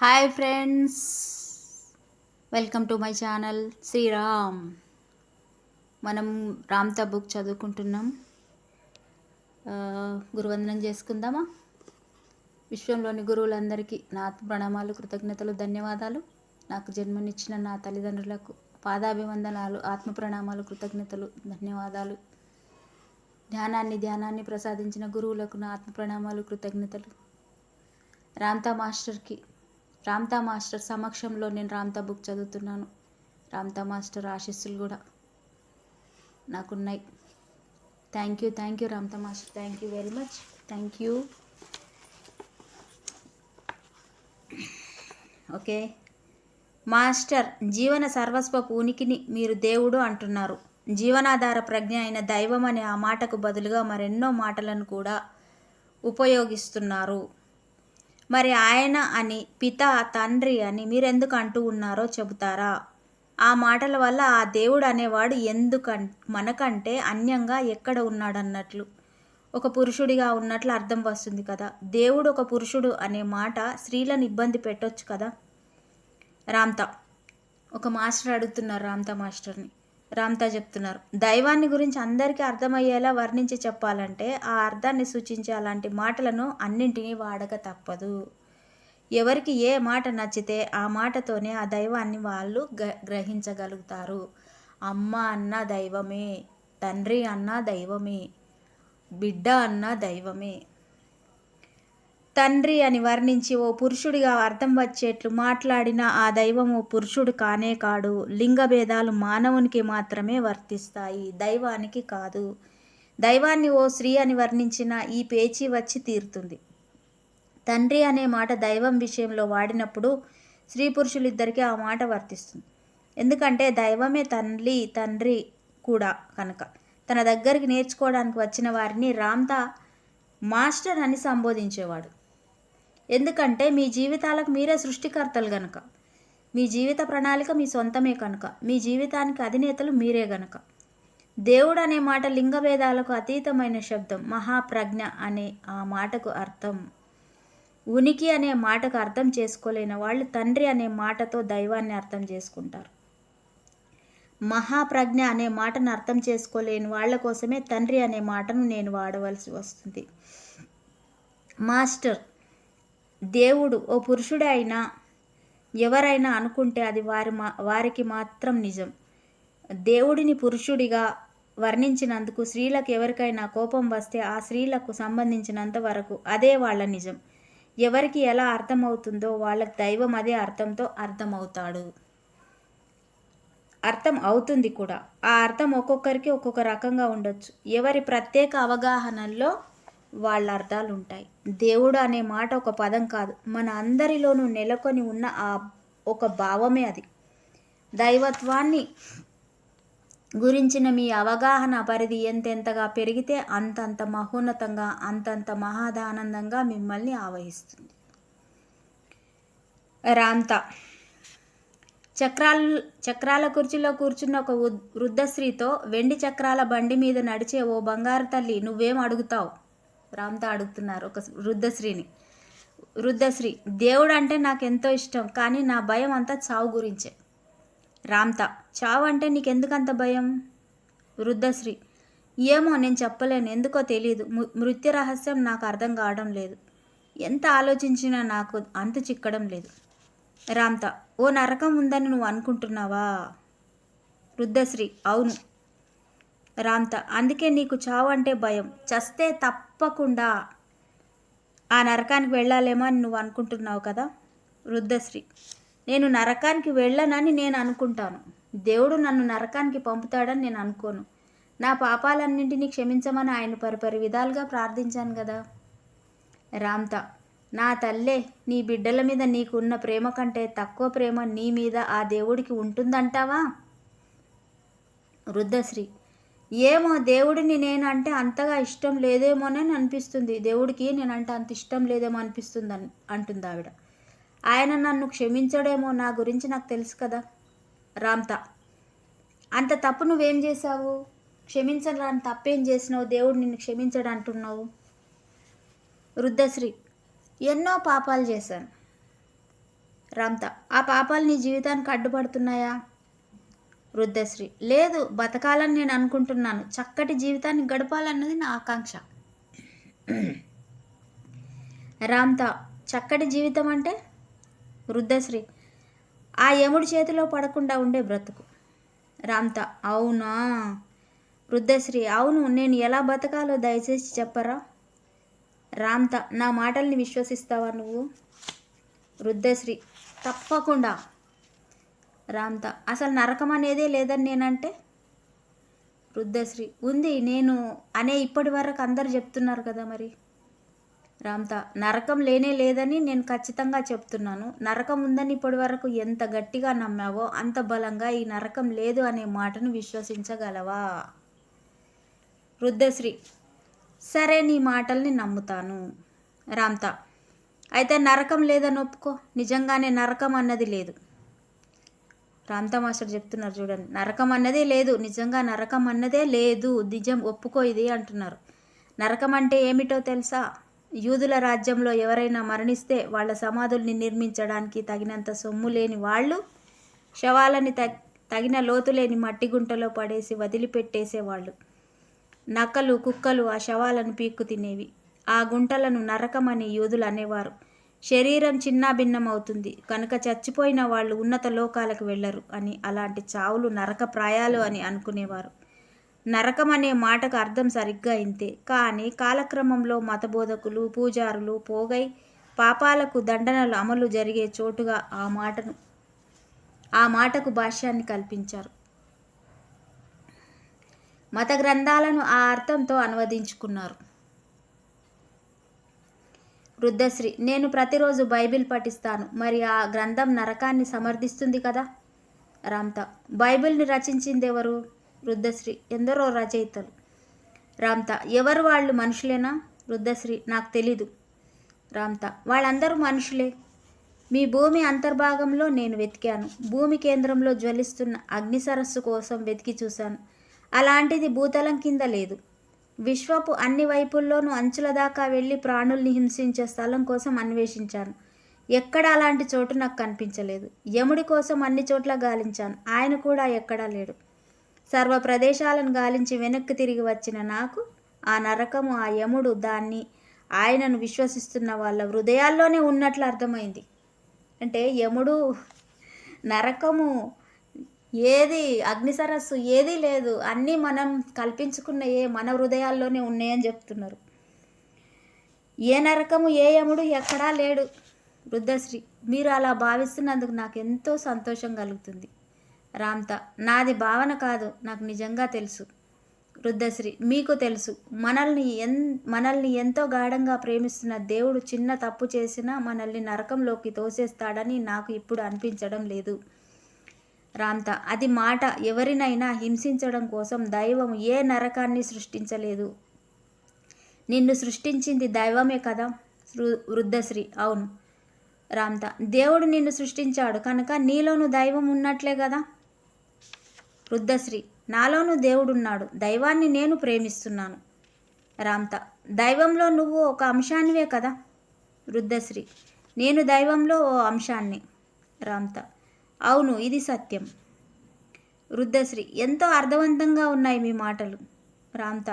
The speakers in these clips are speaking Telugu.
Hi friends welcome to my channel Sriram మనం రామ్తా బుక్ చదువుకుంటున్నాం గురువందనం చేసుకుందామా విశ్వంలోని గురువులందరికీ నా ప్రణామాలు కృతజ్ఞతలు ధన్యవాదాలు నాకు జన్మనిచ్చిన నా తల్లిదండ్రులకు పాదాభివందనాలు ఆత్మ ప్రణామాలు కృతజ్ఞతలు ధన్యవాదాలు ధ్యానాన్ని ధ్యానాన్ని ప్రసాదించిన గురువులకు నా ఆత్మ ప్రణామాలు కృతజ్ఞతలు రామ్తా మాస్టర్కి రామ్తా మాస్టర్ సమక్షంలో నేను రామ్తా బుక్ చదువుతున్నాను. రామ్తా మాస్టర్ ఆశీస్సులు కూడా నాకున్నాయి. Thank you thank you Ramtha master. Thank you very much thank you okay master జీవన సర్వస్వపు ఉనికిని మీరు దేవుడు అంటున్నారు. జీవనాధార ప్రజ్ఞ అయిన దైవం అనే ఆ మాటకు బదులుగా మరెన్నో మాటలను కూడా ఉపయోగిస్తున్నారు. మరి ఆయన అని పిత తండ్రి అని మీరెందుకు అంటూ ఉన్నారో చెబుతారా? ఆ మాటల వల్ల ఆ దేవుడు అనేవాడు ఎందుకం మనకంటే అన్యంగా ఎక్కడ ఉన్నాడన్నట్లు. ఒక పురుషుడిగా ఉన్నట్లు అర్థం వస్తుంది కదా. దేవుడు ఒక పురుషుడు అనే మాట స్త్రీలను ఇబ్బంది పెట్టొచ్చు కదా? రామ్తా. ఒక మాస్టర్ అడుగుతున్నారు రామ్తా మాస్టర్ని. రామ్తా చెప్తున్నారు. దైవాన్ని గురించి అందరికీ అర్థమయ్యేలా వర్ణించి చెప్పాలంటే ఆ అర్థాన్ని సూచించే అలాంటి మాటలను అన్నింటినీ వాడక తప్పదు. ఎవరికి ఏ మాట నచ్చితే ఆ మాటతోనే ఆ దైవాన్ని వాళ్ళు గ గ్రహించగలుగుతారు. అమ్మ అన్న దైవమే తండ్రి అన్న దైవమే బిడ్డ అన్న దైవమే తండ్రి అని వర్ణించి ఓ పురుషుడిగా అర్థం వచ్చేట్లు మాట్లాడిన ఆ దైవం ఓ పురుషుడు కానే కాడు. లింగ భేదాలు మానవునికి మాత్రమే వర్తిస్తాయి దైవానికి కాదు. దైవాన్ని ఓ స్త్రీ అని వర్ణించిన ఈ పేచీ వచ్చి తీరుతుంది. తండ్రి అనే మాట దైవం విషయంలో వాడినప్పుడు స్త్రీ పురుషులిద్దరికీ ఆ మాట వర్తిస్తుంది. ఎందుకంటే దైవమే తల్లి తండ్రి కూడా కనుక. తన దగ్గరికి నేర్చుకోవడానికి వచ్చిన వారిని రామ్తా మాస్టర్ అని సంబోధించేవాడు. ఎందుకంటే మీ జీవితాలకు మీరే సృష్టికర్తలు గనక. మీ జీవిత ప్రణాళిక మీ సొంతమే కనుక. మీ జీవితానికి అధినేతలు మీరే గనక. దేవుడు అనే మాట లింగభేదాలకు అతీతమైన శబ్దం మహాప్రజ్ఞ అనే ఆ మాటకు అర్థం. ఉనికి అనే మాటకు అర్థం చేసుకోలేని వాళ్ళు తండ్రి అనే మాటతో దైవాన్ని అర్థం చేసుకుంటారు. మహాప్రజ్ఞ అనే మాటను అర్థం చేసుకోలేని వాళ్ళ కోసమే తండ్రి అనే మాటను నేను వాడవలసి వస్తుంది. మాస్టర్ దేవుడు ఓ పురుషుడే అయినా ఎవరైనా అనుకుంటే అది వారి మా వారికి మాత్రం నిజం. దేవుడిని పురుషుడిగా వర్ణించినందుకు స్త్రీలకు ఎవరికైనా కోపం వస్తే ఆ స్త్రీలకు సంబంధించినంత వరకు అదే వాళ్ళ నిజం. ఎవరికి ఎలా అర్థమవుతుందో వాళ్ళకి దైవం అదే అర్థంతో అర్థమవుతాడు. అర్థం అవుతుంది కూడా. ఆ అర్థం ఒక్కొక్కరికి ఒక్కొక్క రకంగా ఉండొచ్చు. ఎవరి ప్రత్యేక అవగాహనల్లో వాళ్ళ అర్థాలు ఉంటాయి దేవుడు అనే మాట ఒక పదం కాదు. మన అందరిలోనూ నెలకొని ఉన్న ఆ ఒక భావమే అది. దైవత్వాన్ని గురించిన మీ అవగాహన పరిధి ఎంతెంతగా పెరిగితే అంతంత మహోన్నతంగా అంతంత మహాదానందంగా మిమ్మల్ని ఆవహిస్తుంది. రాంత. చక్రాల చక్రాల కుర్చీలో కూర్చున్న ఒక వృ- వృద్ధ స్త్రీతో వెండి చక్రాల బండి మీద నడిచే ఓ బంగారు తల్లి నువ్వేం అడుగుతావు? రామ్తో అడుగుతున్నారు ఒక వృద్ధశ్రీని. వృద్ధశ్రీ దేవుడు అంటే నాకు ఎంతో ఇష్టం కానీ నా భయం అంతా చావు గురించే. రామ్తా చావు అంటే నీకెందుకంత భయం? వృద్ధశ్రీ ఏమో నేను చెప్పలేను ఎందుకో తెలియదు మృత్యు రహస్యం నాకు అర్థం కావడం లేదు. ఎంత ఆలోచించినా నాకు అంతు చిక్కడం లేదు. రామ్తా ఓ నరకం ఉందని నువ్వు అనుకుంటున్నావా? వృద్ధశ్రీ అవును రామ్తా అందుకే నీకు చావు అంటే భయం. చస్తే తప్పకుండా ఆ నరకానికి వెళ్ళాలేమో అని నువ్వు అనుకుంటున్నావు కదా? వృద్ధశ్రీ. నేను నరకానికి వెళ్ళనని నేను అనుకుంటాను. దేవుడు నన్ను నరకానికి పంపుతాడని నేను అనుకోను. నా పాపాలన్నింటినీ క్షమించమని ఆయన పరిపరి విధాలుగా ప్రార్థించాను కదా? రామ్తా నా తల్లే నీ బిడ్డల మీద నీకున్న ప్రేమ కంటే తక్కువ ప్రేమ నీ మీద ఆ దేవుడికి ఉంటుందంటావా? వృద్ధశ్రీ. ఏమో దేవుడిని నేను అంటే అంతగా ఇష్టం లేదేమోనని అనిపిస్తుంది. దేవుడికి నేనంటే అంత ఇష్టం లేదేమో అనిపిస్తుంది అని అంటుంది ఆవిడ. ఆయన నన్ను క్షమించడేమో నా గురించి నాకు తెలుసు కదా రామ్తా. అంత తప్పు నువ్వేం చేశావు? క్షమించరాని తప్పేం చేసినావు? దేవుడు నిన్ను క్షమించడు అంటున్నావు? వృద్ధశ్రీ ఎన్నో పాపాలు చేశాను. రామ్త ఆ పాపాలు నీ జీవితానికి అడ్డుపడుతున్నాయా? వృద్ధశ్రీ. లేదు బతకాలని నేను అనుకుంటున్నాను. చక్కటి జీవితాన్ని గడపాలన్నది నా ఆకాంక్ష. రామ్తా చక్కటి జీవితం అంటే? వృద్ధశ్రీ ఆ యముడి చేతిలో పడకుండా ఉండే బ్రతుకు. రామ్తా అవునా? వృద్ధశ్రీ అవును నేను ఎలా బతకాలో దయచేసి చెప్పరా? రామ్తా నా మాటల్ని విశ్వసిస్తావా నువ్వు? వృద్ధశ్రీ తప్పకుండా. రామ్తా. అసలు నరకం అనేదే లేదని నేనంటే? వృద్ధశ్రీ ఉంది నేను అనే ఇప్పటి వరకు అందరు చెప్తున్నారు కదా మరి. రామ్తా. నరకం లేనే లేదని నేను ఖచ్చితంగా చెప్తున్నాను. నరకం ఉందని ఇప్పటి వరకు ఎంత గట్టిగా నమ్మావో అంత బలంగా ఈ నరకం లేదు అనే మాటను విశ్వసించగలవా? వృద్ధశ్రీ సరే నీ మాటల్ని నమ్ముతాను. రామ్తా. అయితే నరకం లేదని ఒప్పుకో. నిజంగానే నరకం అన్నది లేదు. రాంత మాస్టర్ చెప్తున్నారు చూడండి. నరకం అన్నదే లేదు. నిజంగా నరకం అన్నదే లేదు. నిజం ఒప్పుకో ఇది అంటున్నారు. నరకం అంటే ఏమిటో తెలుసా? యూదుల రాజ్యంలో ఎవరైనా మరణిస్తే వాళ్ళ సమాధుల్ని నిర్మించడానికి తగినంత సొమ్ము లేని వాళ్ళు శవాలని తగిన లోతు లేని మట్టి గుంటలో పడేసి వదిలిపెట్టేసేవాళ్ళు నక్కలు కుక్కలు ఆ శవాలను పీక్కు తినేవి. ఆ గుంటలను నరకమని యూదులు అనేవారు. శరీరం చిన్నాభిన్నమవుతుంది కనుక చచ్చిపోయిన వాళ్ళు ఉన్నత లోకాలకు వెళ్ళరు అని అలాంటి చావులు నరక ప్రాయాలు అని అనుకునేవారు. నరకం అనే మాటకు అర్థం సరిగ్గా ఇంతే. కానీ కాలక్రమంలో మతబోధకులు పూజారులు పోగై పాపాలకు దండనలు అమలు జరిగే చోటుగా ఆ మాటను ఆ మాటకు భాష్యాన్ని కల్పించారు. మత గ్రంథాలను ఆ అర్థంతో అనువదించుకున్నారు. వృద్ధశ్రీ నేను ప్రతిరోజు బైబిల్ పఠిస్తాను మరి ఆ గ్రంథం నరకాన్ని సమర్థిస్తుంది కదా? రామ్తా బైబిల్ని రచించింది ఎవరు వృద్ధశ్రీ ఎందరో రచయితలు. రామ్తా ఎవరు వాళ్ళు మనుషులేనా? వృద్ధశ్రీ నాకు తెలీదు. రామ్తా వాళ్ళందరూ మనుషులే. మీ భూమి అంతర్భాగంలో నేను వెతికాను. భూమి కేంద్రంలో జ్వలిస్తున్న అగ్ని సరస్సు కోసం వెతికి చూశాను. అలాంటిది భూతలం కింద లేదు. విశ్వపు అన్ని వైపుల్లోనూ అంచుల దాకా వెళ్ళి ప్రాణుల్ని హింసించే స్థలం కోసం అన్వేషించాను. ఎక్కడ అలాంటి చోటు నాకు కనిపించలేదు. యముడి కోసం అన్ని చోట్ల గాలించాను. ఆయన కూడా ఎక్కడా లేడు. సర్వ ప్రదేశాలను గాలించి వెనక్కి తిరిగి వచ్చిన నాకు ఆ నరకము ఆ యముడు దాన్ని ఆయనను విశ్వసిస్తున్న వాళ్ళ హృదయాల్లోనే ఉన్నట్లు అర్థమైంది. అంటే యముడు నరకము ఏది అగ్ని సరస్సు ఏదీ లేదు. అన్నీ మనం కల్పించుకున్నయే మన హృదయాల్లోనే ఉన్నాయని చెప్తున్నారు. ఏ నరకము ఏ యముడు ఎక్కడా లేడు. వృద్ధశ్రీ మీరు అలా భావిస్తున్నందుకు నాకు ఎంతో సంతోషం కలుగుతుంది. రామ్త నాది భావన కాదు నాకు నిజంగా తెలుసు. వృద్ధశ్రీ మీకు తెలుసు మనల్ని ఎన్ మనల్ని ఎంతో గాఢంగా ప్రేమిస్తున్న దేవుడు చిన్న తప్పు చేసినా మనల్ని నరకంలోకి తోసేస్తాడని నాకు ఇప్పుడు అనిపించడం లేదు. రాంత అది మాట ఎవరినైనా హింసించడం కోసం దైవం ఏ నరకాన్ని సృష్టించలేదు. నిన్ను సృష్టించింది దైవమే కదా? వృద్ధశ్రీ. అవును. రాంత దేవుడు నిన్ను సృష్టించాడు కనుక నీలోను దైవం ఉన్నట్లే కదా? వృద్ధశ్రీ నాలోను దేవుడున్నాడు. దైవాన్ని నేను ప్రేమిస్తున్నాను. రాంత దైవంలో నువ్వు ఒక అంశానివే కదా? వృద్ధశ్రీ నేను దైవంలో ఓ అంశాన్ని. రాంత అవును ఇది సత్యం. వృద్ధశ్రీ ఎంతో అర్థవంతంగా ఉన్నాయి మీ మాటలు. రామ్త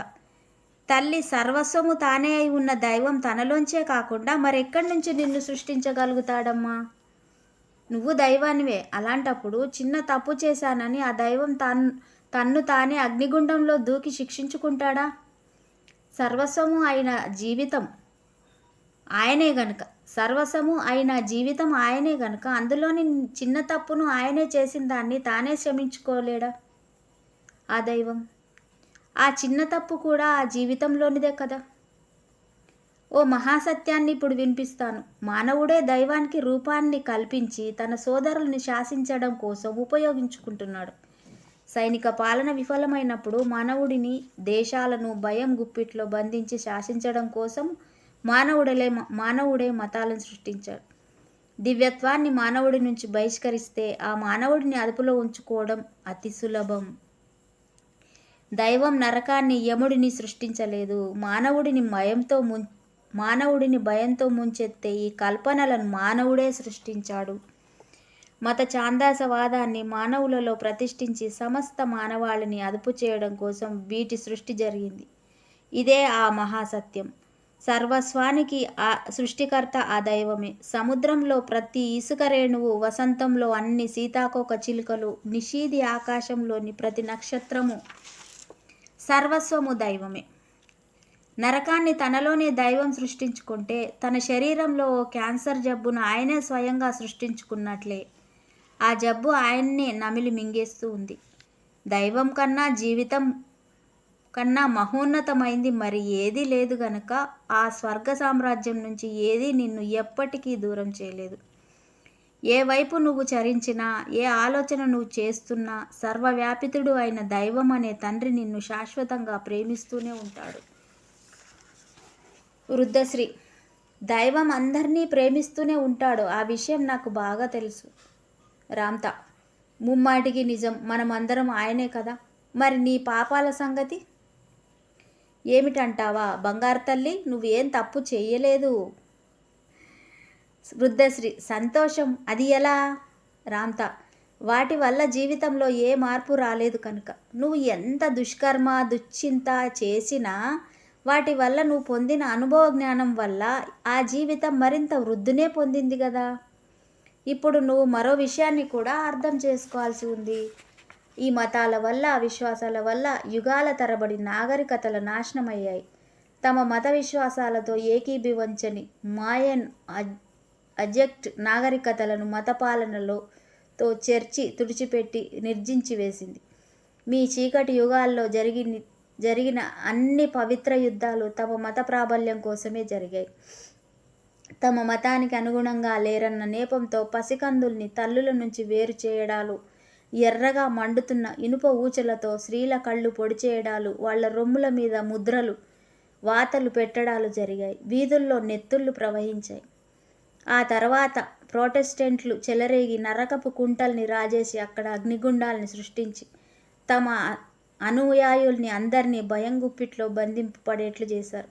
తల్లి సర్వస్వము తానే అయి ఉన్న దైవం తనలోంచే కాకుండా మరెక్కడి నుంచి నిన్ను సృష్టించగలుగుతాడమ్మా? నువ్వు దైవానివే. అలాంటప్పుడు చిన్న తప్పు చేశానని ఆ దైవం తన్ తన్ను తానే అగ్నిగుండంలో దూకి శిక్షించుకుంటాడా? సర్వస్వము అయిన జీవితం ఆయనే గనుక. సర్వసము అయిన జీవితం ఆయనే గనుక. అందులోని చిన్న తప్పును ఆయనే చేసిన దాన్ని తానే క్షమించుకోలేడా ఆ దైవం. ఆ చిన్న తప్పు కూడా ఆ జీవితంలోనిదే కదా. ఓ మహాసత్యాన్ని ఇప్పుడు వినిపిస్తాను. మానవుడే దైవానికి రూపాన్ని కల్పించి తన సోదరుల్ని శాసించడం కోసం ఉపయోగించుకుంటున్నాడు. సైనిక పాలన విఫలమైనప్పుడు మానవుడిని దేశాలను భయం గుప్పిట్లో బంధించి శాసించడం కోసం మానవుడలే మానవుడే మతాలను సృష్టించాడు. దివ్యత్వాన్ని మానవుడి నుంచి బహిష్కరిస్తే ఆ మానవుడిని అదుపులో ఉంచుకోవడం అతి సులభం. దైవం నరకాన్ని యముడిని సృష్టించలేదు. మానవుడిని భయంతో ము మానవుడిని భయంతో ముంచెత్తే ఈ కల్పనలను మానవుడే సృష్టించాడు. మత ఛాందాసవాదాన్ని మానవులలో ప్రతిష్ఠించి సమస్త మానవాళిని అదుపు చేయడం కోసం వీటి సృష్టి జరిగింది. ఇదే ఆ మహాసత్యం. సర్వస్వానికి ఆ సృష్టికర్త ఆ దైవమే. సముద్రంలో ప్రతి ఇసుక రేణువు వసంతంలో అన్ని సీతాకోక చిలుకలు నిషీది ఆకాశంలోని ప్రతి నక్షత్రము సర్వస్వము దైవమే. నరకాన్ని తనలోనే దైవం సృష్టించుకుంటే తన శరీరంలో ఓ క్యాన్సర్ జబ్బును ఆయనే స్వయంగా సృష్టించుకున్నట్లే ఆ జబ్బు ఆయన్నే నమిలి మింగేస్తూ ఉంది. దైవం కన్నా జీవితం కన్నా మహోన్నతమైంది మరి ఏదీ లేదు గనక ఆ స్వర్గ సామ్రాజ్యం నుంచి ఏదీ నిన్ను ఎప్పటికీ దూరం చేయలేదు. ఏ వైపు నువ్వు చరించినా ఏ ఆలోచన నువ్వు చేస్తున్నా సర్వవ్యాపితుడు అయిన దైవం అనే తండ్రి నిన్ను శాశ్వతంగా ప్రేమిస్తూనే ఉంటాడు. వృద్ధశ్రీ దైవం అందరినీ ప్రేమిస్తూనే ఉంటాడు. ఆ విషయం నాకు బాగా తెలుసు. రామ్తా ముమ్మాటికి నిజం మనమందరం ఆయనే కదా. మరి నీ పాపాల సంగతి? ఏమిటంటావా? బంగారు తల్లి నువ్వేం తప్పు చేయలేదు వృద్ధశ్రీ సంతోషం అది ఎలా? రాంత వాటి వల్ల జీవితంలో ఏ మార్పు రాలేదు కనుక. నువ్వు ఎంత దుష్కర్మ దుశ్చింత చేసినా వాటి వల్ల నువ్వు పొందిన అనుభవ జ్ఞానం వల్ల ఆ జీవితం మరింత వృద్ధునే పొందింది కదా. ఇప్పుడు నువ్వు మరో విషయాన్ని కూడా అర్థం చేసుకోవాల్సి ఉంది. ఈ మతాల వల్ల విశ్వాసాల వల్ల యుగాల తరబడి నాగరికతలు నాశనమయ్యాయి. తమ మత విశ్వాసాలతో ఏకీభివంచని మాయన్ అజెక్ట్ నాగరికతలను మతపాలనలో తో చర్చి తుడిచిపెట్టి నిర్జించి వేసింది. మీ చీకటి యుగాల్లో జరిగి జరిగిన అన్ని పవిత్ర యుద్ధాలు తమ మత ప్రాబల్యం కోసమే జరిగాయి. తమ మతానికి అనుగుణంగా లేరన్న నేపంతో పసికందుల్ని తల్లుల నుంచి వేరు చేయడాలు ఎర్రగా మండుతున్న ఇనుప ఊచలతో స్త్రీల కళ్ళు పొడి చేయడాలు వాళ్ళ రొమ్ముల మీద ముద్రలు వాతలు పెట్టడాలు జరిగాయి. వీధుల్లో నెత్తుళ్ళు ప్రవహించాయి. ఆ తర్వాత ప్రొటెస్టెంట్లు చెలరేగి నరకపు కుంటల్ని రాజేసి అక్కడ అగ్నిగుండాల్ని సృష్టించి తమ అనుయాయుల్ని అందరినీ భయం గుప్పిట్లో బంధింపు పడేట్లు చేశారు.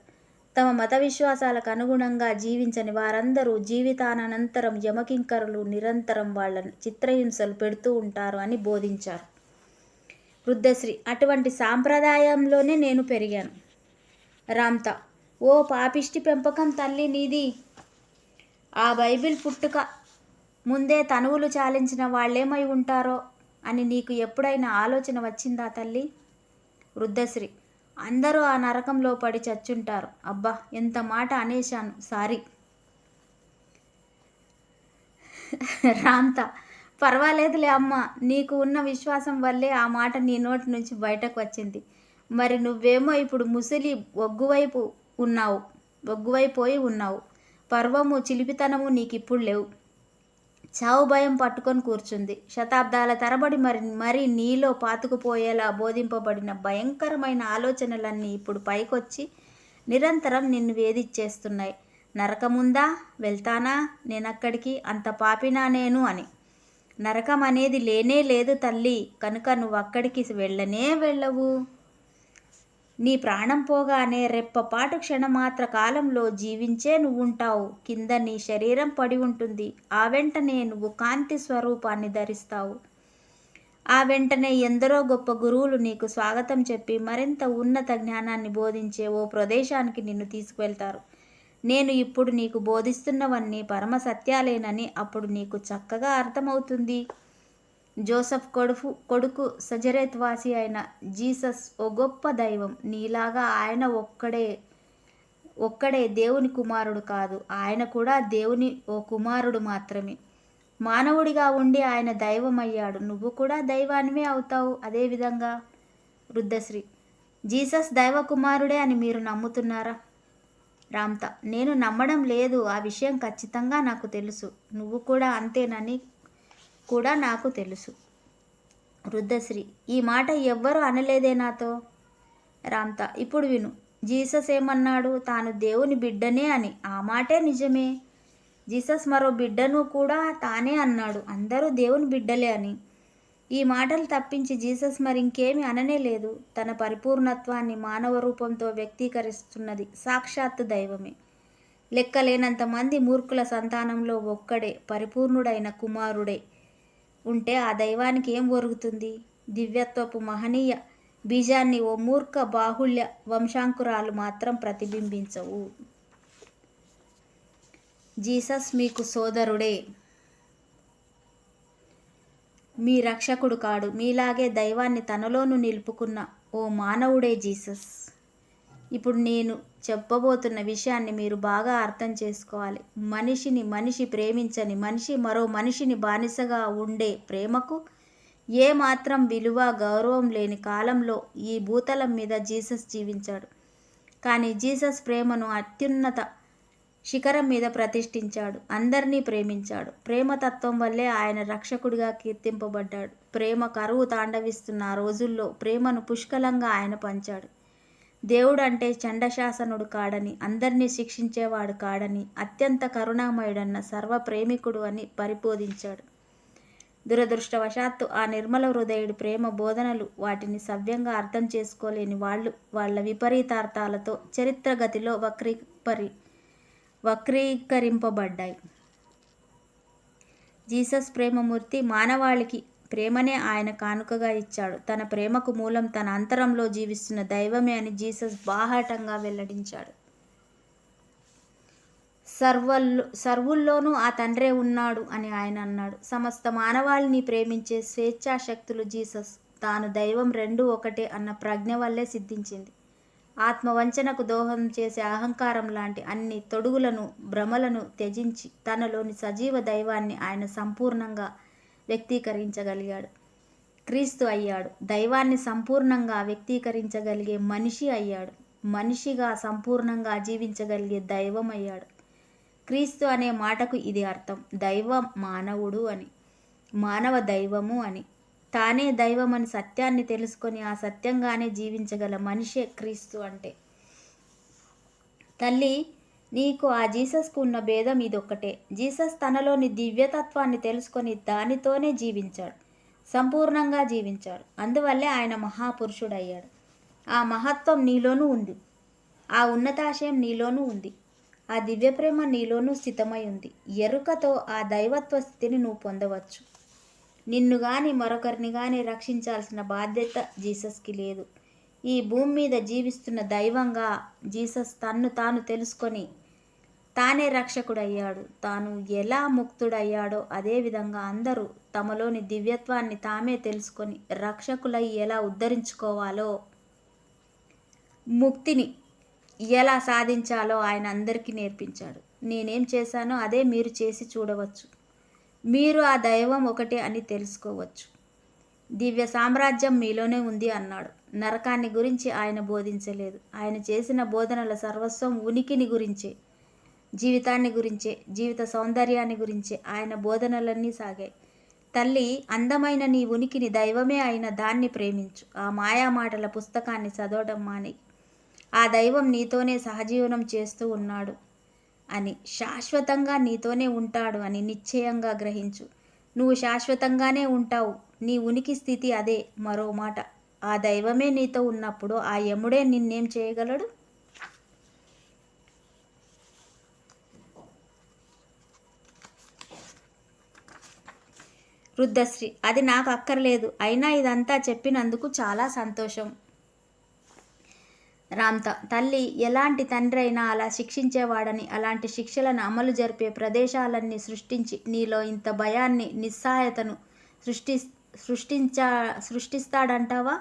తమ మత విశ్వాసాలకు అనుగుణంగా జీవించని వారందరూ జీవితానంతరం యమకింకరులు నిరంతరం వాళ్ళని చిత్రహింసలు పెడుతూ ఉంటారు అని బోధించారు. వృద్ధశ్రీ అటువంటి సాంప్రదాయంలోనే నేను పెరిగాను. రామ్తా ఓ పాపిష్టి పెంపకం తల్లి నీది. ఆ బైబిల్ పుట్టుక ముందే తనువులు చాలించిన వాళ్ళేమై ఉంటారో అని నీకు ఎప్పుడైనా ఆలోచన వచ్చిందా తల్లి? వృద్ధశ్రీ అందరూ ఆ నరకంలో పడి చచ్చుంటారు. అబ్బా ఎంత మాట అనేశాను. సారీ. రాంత పర్వాలేదులే అమ్మ. నీకు ఉన్న విశ్వాసం వల్లే ఆ మాట నీ నోటి నుంచి బయటకు వచ్చింది. మరి నువ్వేమో ఇప్పుడు ముసలి ఒగ్గువైపు ఉన్నావు. ఒగ్గువైపోయి ఉన్నావు. పర్వము చిలిపితనము నీకు ఇప్పుడు లేవు. చావు భయం పట్టుకొని కూర్చుంది. శతాబ్దాల తరబడి మరి మరి నీలో పాతుకుపోయేలా బోధింపబడిన భయంకరమైన ఆలోచనలన్నీ ఇప్పుడు పైకొచ్చి నిరంతరం నిన్ను వేధిచ్చేస్తున్నాయి. నరకముందా? వెళ్తానా? నేనక్కడికి అంత పాపినా నేను అని. నరకం అనేది లేనే లేదు తల్లి. కనుక నువ్వు అక్కడికి వెళ్ళనే వెళ్ళవు. నీ ప్రాణం పోగానే రెప్పపాటు క్షణమాత్ర కాలంలో జీవించే నువ్వుంటావు. కింద నీ శరీరం పడి ఉంటుంది. ఆ వెంటనే నువ్వు కాంతి స్వరూపాన్ని ధరిస్తావు. ఆ వెంటనే ఎందరో గొప్ప గురువులు నీకు స్వాగతం చెప్పి మరింత ఉన్నత జ్ఞానాన్ని బోధించే ఓ ప్రదేశానికి నిన్ను తీసుకువెళ్తారు. నేను ఇప్పుడు నీకు బోధిస్తున్నవన్నీ పరమ సత్యాలేనని అప్పుడు నీకు చక్కగా అర్థమవుతుంది. జోసఫ్ కొడుకు కొడుకు సజరేత్ వాసి అయిన జీసస్ ఓ గొప్ప దైవం. నీలాగా ఆయన ఒక్కడే ఒక్కడే దేవుని కుమారుడు కాదు. ఆయన కూడా దేవుని ఓ కుమారుడు మాత్రమే. మానవుడిగా ఉండి ఆయన దైవం అయ్యాడు నువ్వు కూడా దైవానివే అవుతావు. అదేవిధంగా వృద్ధశ్రీ. జీసస్ దైవ కుమారుడే అని మీరు నమ్ముతున్నారా? రామ్త. నేను నమ్మడం లేదు. ఆ విషయం ఖచ్చితంగా నాకు తెలుసు. నువ్వు కూడా అంతేనని కూడా నాకు తెలుసు. వృద్ధశ్రీ ఈ మాట ఎవ్వరూ అనలేదే నాతో? రామ్త ఇప్పుడు విను. జీసస్ ఏమన్నాడు? తాను దేవుని బిడ్డనే అని. ఆ మాటే నిజమే. జీసస్ మరో బిడ్డను కూడా తానే అన్నాడు. అందరూ దేవుని బిడ్డలే అని. ఈ మాటలు తప్పించి జీసస్ మరి ఇంకేమి అననే లేదు. తన పరిపూర్ణత్వాన్ని మానవ రూపంతో వ్యక్తీకరిస్తున్నది సాక్షాత్తు దైవమే. లెక్కలేనంత మంది మూర్ఖుల సంతానంలో ఒక్కడే పరిపూర్ణుడైన కుమారుడే. ఉంటే ఆ దైవానికి ఏం ఒరుగుతుంది? దివ్యత్వపు మహనీయ బీజాన్ని ఓ మూర్ఖ బాహుళ్య వంశాంకురాలు మాత్రం ప్రతిబింబించవు. జీసస్ మీకు సోదరుడే. మీ రక్షకుడు కాడు. మీలాగే దైవాన్ని తనలోను నిలుపుకున్న ఓ మానవుడే జీసస్. ఇప్పుడు నేను చెప్పబోతున్న విషయాన్ని మీరు బాగా అర్థం చేసుకోవాలి. మనిషిని మనిషి ప్రేమించని మనిషి మరో మనిషిని బానిసగా ఉండే ప్రేమకు ఏ మాత్రం విలువ గౌరవం లేని కాలంలో ఈ భూతలం మీద జీసస్ జీవించాడు. కానీ జీసస్ ప్రేమను అత్యున్నత శిఖరం మీద ప్రతిష్ఠించాడు. అందరినీ ప్రేమించాడు. ప్రేమతత్వం వల్లే ఆయన రక్షకుడిగా కీర్తింపబడ్డాడు. ప్రేమ కరువు తాండవిస్తున్న రోజుల్లో ప్రేమను పుష్కలంగా ఆయన పంచాడు. దేవుడు అంటే చండశాసనుడు కాడని అందరినీ శిక్షించేవాడు కాడని అత్యంత కరుణామయుడన్న సర్వ ప్రేమికుడు అని పరిబోధించాడు. దురదృష్టవశాత్తు ఆ నిర్మల హృదయుడి ప్రేమ బోధనలు వాటిని సవ్యంగా అర్థం చేసుకోలేని వాళ్ళు వాళ్ళ విపరీతార్థాలతో చరిత్రగతిలో వక్రీపరి వక్రీకరింపబడ్డాయి. జీసస్ ప్రేమమూర్తి మానవాళికి ప్రేమనే ఆయన కానుకగా ఇచ్చాడు. తన ప్రేమకు మూలం తన అంతరంలో జీవిస్తున్న దైవమే అని జీసస్ బాహాటంగా వెల్లడించాడు. సర్వల్లో సర్వుల్లోనూ ఆ తండ్రే ఉన్నాడు అని ఆయన అన్నాడు. సమస్త మానవాళిని ప్రేమించే స్వేచ్ఛాశక్తులు జీసస్. తాను దైవం రెండు ఒకటే అన్న ప్రజ్ఞ వల్లే సిద్ధించింది. ఆత్మవంచనకు దోహం చేసే అహంకారం లాంటి అన్ని తొడుగులను భ్రమలను త్యజించి తనలోని సజీవ దైవాన్ని ఆయన సంపూర్ణంగా వ్యక్తీకరించగలిగాడు. క్రీస్తు అయ్యాడు. దైవాన్ని సంపూర్ణంగా వ్యక్తీకరించగలిగే మనిషి అయ్యాడు. మనిషిగా సంపూర్ణంగా జీవించగలిగే దైవం అయ్యాడు. క్రీస్తు అనే మాటకు ఇది అర్థం. దైవ మానవుడు అని మానవ దైవము అని. తానే దైవం అని సత్యాన్ని తెలుసుకొని ఆ సత్యంగానే జీవించగల మనిషే క్రీస్తు అంటే. తల్లి నీకు ఆ జీసస్కు ఉన్న భేదం ఇదొక్కటే. జీసస్ తనలోని దివ్యతత్వాన్ని తెలుసుకొని దానితోనే జీవించాడు. సంపూర్ణంగా జీవించాడు. అందువల్లే ఆయన మహాపురుషుడయ్యాడు. ఆ మహత్వం నీలోనూ ఉంది. ఆ ఉన్నతాశయం నీలోనూ ఉంది. ఆ దివ్యప్రేమ నీలోనూ స్థితమై ఉంది. ఎరుకతో ఆ దైవత్వ స్థితిని నువ్వు పొందవచ్చు. నిన్ను కానీ మరొకరిని కానీ రక్షించాల్సిన బాధ్యత జీసస్కి లేదు. ఈ భూమి మీద జీవిస్తున్న దైవంగా జీసస్ తన్ను తాను తెలుసుకొని తానే రక్షకుడయ్యాడు. తాను ఎలా ముక్తుడయ్యాడో అదేవిధంగా అందరూ తమలోని దివ్యత్వాన్ని తామే తెలుసుకొని రక్షకులై ఎలా ఉద్ధరించుకోవాలో ముక్తిని ఎలా సాధించాలో ఆయన అందరికీ నేర్పించాడు. నేనేం చేశానో అదే మీరు చేసి చూడవచ్చు. మీరు ఆ దైవం ఒకటే అని తెలుసుకోవచ్చు. దివ్య సామ్రాజ్యం మీలోనే ఉంది అన్నాడు. నరకాన్ని గురించి ఆయన బోధించలేదు. ఆయన చేసిన బోధనల సర్వస్వం ఉనికిని గురించే. జీవితాన్ని గురించే జీవిత సౌందర్యాన్ని గురించే ఆయన బోధనలన్నీ సాగాయి. తల్లి అందమైన నీ ఉనికిని దైవమే అయిన దాన్ని ప్రేమించు. ఆ మాయా మాటల పుస్తకాన్ని చదవడం మాని. ఆ దైవం నీతోనే సహజీవనం చేస్తూ ఉన్నాడు అని శాశ్వతంగా నీతోనే ఉంటాడు అని నిశ్చయంగా గ్రహించు. నువ్వు శాశ్వతంగానే ఉంటావు. నీ ఉనికి స్థితి అదే మరో మాట. ఆ దైవమే నీతో ఉన్నప్పుడు ఆ యముడే నిన్నేం చేయగలడు? వృద్ధశ్రీ. అది నాకు అక్కర్లేదు. అయినా ఇదంతా చెప్పినందుకు చాలా సంతోషం. రామ్త. తల్లి ఎలాంటి తండ్రి అయినా అలా శిక్షించేవాడని అలాంటి శిక్షలను అమలు జరిపే ప్రదేశాలన్నీ సృష్టించి నీలో ఇంత భయాన్ని నిస్సహాయతను సృష్టి సృష్టించా సృష్టిస్తాడంటావా?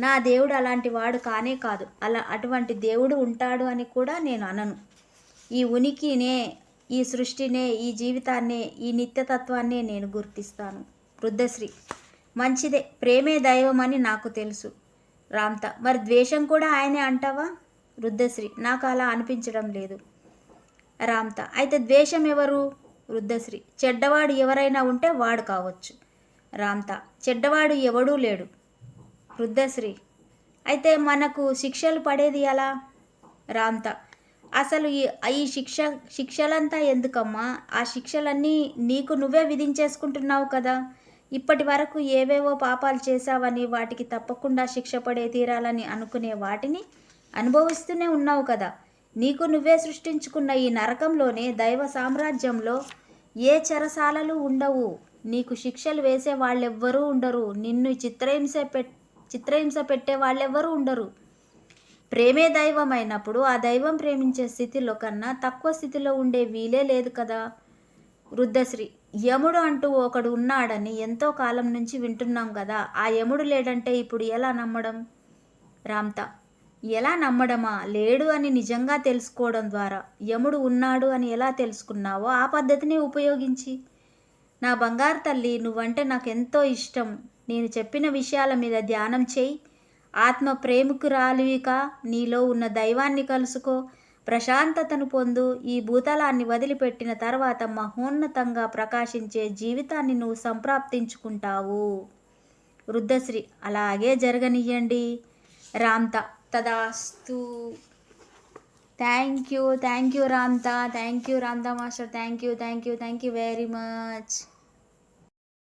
నా దేవుడు అలాంటి వాడు కానే కాదు. అలా అటువంటి దేవుడు ఉంటాడు అని కూడా నేను అనను. ఈ ఉనికినే ఈ సృష్టినే ఈ జీవితాన్నే ఈ నిత్యతత్వాన్నే నేను గుర్తిస్తాను. వృద్ధశ్రీ మంచిదే ప్రేమే దైవం అని నాకు తెలుసు. రామ్త మరి ద్వేషం కూడా ఆయనే అంటావా? వృద్ధశ్రీ నాకు అలా అనిపించడం లేదు. రామ్త అయితే ద్వేషం ఎవరు? వృద్ధశ్రీ చెడ్డవాడు ఎవరైనా ఉంటే వాడు కావచ్చు. రామ్త చెడ్డవాడు ఎవడూ లేడు. వృద్ధశ్రీ అయితే మనకు శిక్షలు పడేది ఎలా? రామ్త అసలు ఈ శిక్ష శిక్షలంతా ఎందుకమ్మా? ఆ శిక్షలన్నీ నీకు నువ్వే విధించేసుకుంటున్నావు కదా? ఇప్పటి వరకు ఏవేవో పాపాలు చేశావని వాటికి తప్పకుండా శిక్ష పడే తీరాలని అనుకునే వాటిని అనుభవిస్తూనే ఉన్నావు కదా? నీకు నువ్వే సృష్టించుకున్న ఈ నరకంలోనే దైవ సామ్రాజ్యంలో ఏ చెరసాలలు ఉండవు. నీకు శిక్షలు వేసే వాళ్ళెవ్వరూ ఉండరు. నిన్ను చిత్రహింస పెట్ చిత్రహింస పెట్టే వాళ్ళెవ్వరూ ఉండరు. ప్రేమే దైవం అయినప్పుడు ఆ దైవం ప్రేమించే స్థితిలో కన్నా తక్కువ స్థితిలో ఉండే వీలే లేదు కదా. వృద్ధశ్రీ యముడు అంటూ ఒకడు ఉన్నాడని ఎంతో కాలం నుంచి వింటున్నాం కదా. ఆ యముడు లేడంటే ఇప్పుడు ఎలా నమ్మడం? రామ్తా ఎలా నమ్మడమా? లేడు అని నిజంగా తెలుసుకోవడం ద్వారా. యముడు ఉన్నాడు అని ఎలా తెలుసుకున్నావో ఆ పద్ధతిని ఉపయోగించి. నా బంగారు తల్లి నువ్వంటే నాకు ఎంతో ఇష్టం. నేను చెప్పిన విషయాల మీద ధ్యానం చేయి. ఆత్మ ప్రేమికురాలివిక నీలో ఉన్న దైవాన్ని కలుసుకో. ప్రశాంతతను పొందు. ఈ భూతలాన్ని వదిలిపెట్టిన తర్వాత మహోన్నతంగా ప్రకాశించే జీవితాన్ని నువ్వు సంప్రాప్తించుకుంటావు. వృద్ధశ్రీ అలాగే జరగనియండి. రామ్త తదాస్తు. Thank you thank you Ramtha. Thank you Ramtha master. Thank you thank you thank you very much.